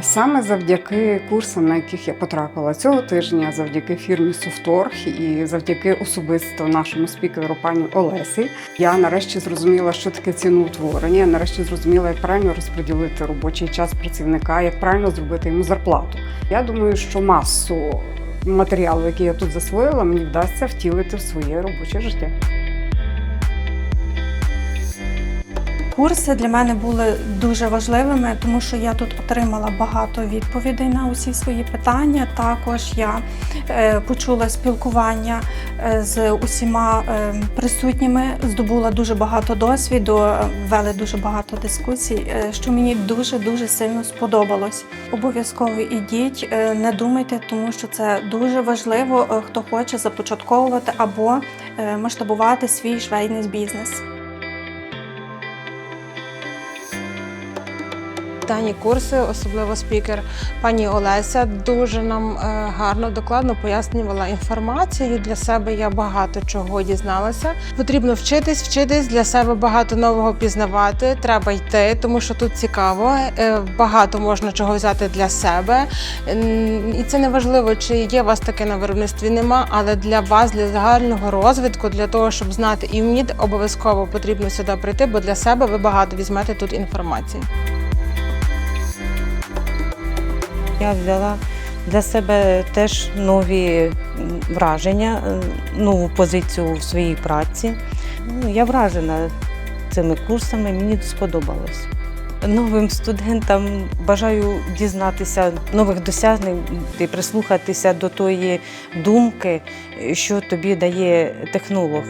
Саме завдяки курсам, на яких я потрапила цього тижня, завдяки фірмі Софторг і завдяки особисто нашому спікеру пані Олесі, я нарешті зрозуміла, що таке ціноутворення. Я нарешті зрозуміла, як правильно розподілити робочий час працівника, як правильно зробити йому зарплату. Я думаю, що масу матеріалу, який я тут засвоїла, мені вдасться втілити в своє робоче життя. Курси для мене були дуже важливими, тому що я тут отримала багато відповідей на усі свої питання. Також я е, почула спілкування е, з усіма е, присутніми, здобула дуже багато досвіду, вели дуже багато дискусій, що мені дуже дуже сильно сподобалось. Обов'язково ідіть, не думайте, тому що це дуже важливо, хто хоче започатковувати або масштабувати свій швейний бізнес. Дані курси, особливо спікер пані Олеся, дуже нам е, гарно докладно пояснювала інформацію. Для себе я багато чого дізналася. Потрібно вчитись, вчитись для себе багато нового пізнавати. Треба йти, тому що тут цікаво. е, Багато можна чого взяти для себе. І це не важливо, чи є у вас таке на виробництві, нема, але для вас, для загального розвитку, для того, щоб знати і вміти, обов'язково потрібно сюди прийти, бо для себе ви багато візьмете тут інформації. Я взяла для себе теж нові враження, нову позицію в своїй праці. Ну, я вражена цими курсами, мені сподобалось. Новим студентам бажаю дізнатися нових досягнень і прислухатися до тої думки, що тобі дає технолог.